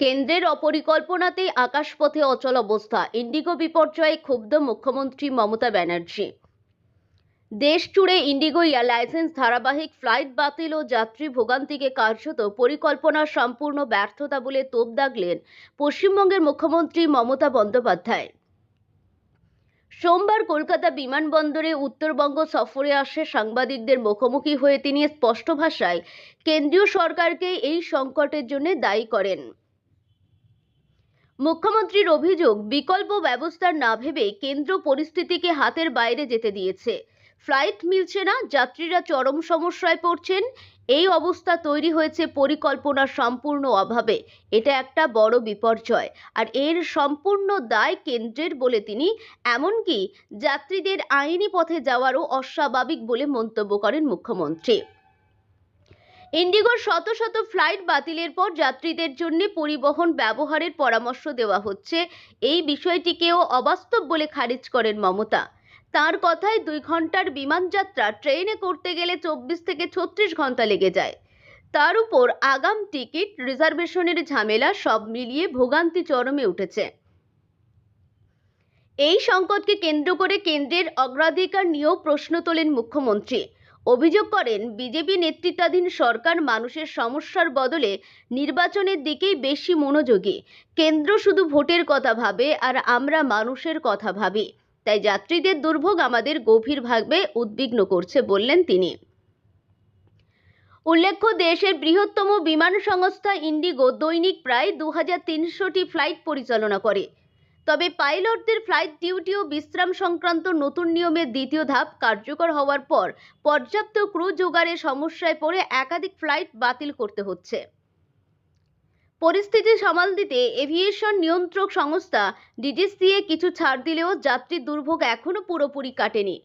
কেন্দ্রের অপরিকল্পনাতেই আকাশপথে অচল অবস্থা। ইন্ডিগো বিপর্যয়ে ক্ষুব্ধ মুখ্যমন্ত্রী মমতা ব্যানার্জি। দেশ জুড়ে ইন্ডিগো এয়ার লাইসেন্স, ধারাবাহিক ফ্লাইট বাতিল ও যাত্রী ভোগান্তিকে কার্যত পরিকল্পনার সম্পূর্ণ ব্যর্থতা বলে তোপ দাগলেন পশ্চিমবঙ্গের মুখ্যমন্ত্রী মমতা বন্দ্যোপাধ্যায়। সোমবার কলকাতা বিমানবন্দরে উত্তরবঙ্গ সফরে আসে সাংবাদিকদের মুখোমুখি হয়ে তিনি স্পষ্ট ভাষায় কেন্দ্রীয় সরকারকে এই সংকটের জন্য দায়ী করেন। মুখ্যমন্ত্রীর অভিযোগ, বিকল্প ব্যবস্থার না ভেবে কেন্দ্র পরিস্থিতিকে হাতের বাইরে যেতে দিয়েছে। ফ্লাইট মিলছে না, যাত্রীরা চরম সমস্যায় পড়ছেন। এই অবস্থা তৈরি হয়েছে পরিকল্পনার সম্পূর্ণ অভাবে। এটা একটা বড় বিপর্যয়। আর এর সম্পূর্ণ দায় কেন্দ্রের বলে তিনি, এমনকি যাত্রীদের আইনি পথে যাওয়ারও অস্বাভাবিক বলে মন্তব্য করেন মুখ্যমন্ত্রী। ইন্ডিগোর শত শত ফ্লাইট বাতিলের পর যাত্রীদের জন্য পরিবহন ব্যবহারের পরামর্শ দেওয়া হচ্ছে। এই বিষয়টিকেও অবাস্তব বলে খারিজ করেন মমতা। তার কথায় দুই ঘণ্টার বিমান যাত্রা ট্রেনে করতে গেলে চব্বিশ থেকে ছত্রিশ ঘণ্টা লেগে যায়। তার উপর আগাম টিকিট, রিজার্ভেশনের ঝামেলা সব মিলিয়ে ভোগান্তি চরমে উঠেছে। এই সংকটকে কেন্দ্র করে কেন্দ্রের অগ্রাধিকার নিয়েও প্রশ্ন তোলেন মুখ্যমন্ত্রী। অভিযোগ করেন, বিজেপি নেতৃত্বাধীন সরকার মানুষের সমস্যার বদলে নির্বাচনের দিকেই বেশি মনোযোগী। কেন্দ্র শুধু ভোটের কথা ভাবে আর আমরা মানুষের কথা ভাবি। তাই যাত্রীদের দুর্ভোগ আমাদের গভীরভাবে উদ্বিগ্ন করছে বললেন তিনি। উল্লেখ্য, দেশের বৃহত্তম বিমান সংস্থা ইন্ডিগো দৈনিক প্রায় দু তিনশোটি ফ্লাইট পরিচালনা করে। তবে পাইলটদের ফ্লাইট ডিউটি ও বিশ্রাম সংক্রান্ত নতুন নিয়মের দ্বিতীয় ধাপ কার্যকর হওয়ার পর পর্যাপ্ত ক্রু জোগাড়ের সমস্যায় পড়ে একাধিক ফ্লাইট বাতিল করতে হচ্ছে। পরিস্থিতি সামাল দিতে এভিয়েশন নিয়ন্ত্রক সংস্থা ডিজিসিএ কিছু ছাড় দিলেও যাত্রী দুর্ভোগ এখনও পুরোপুরি কাটেনি।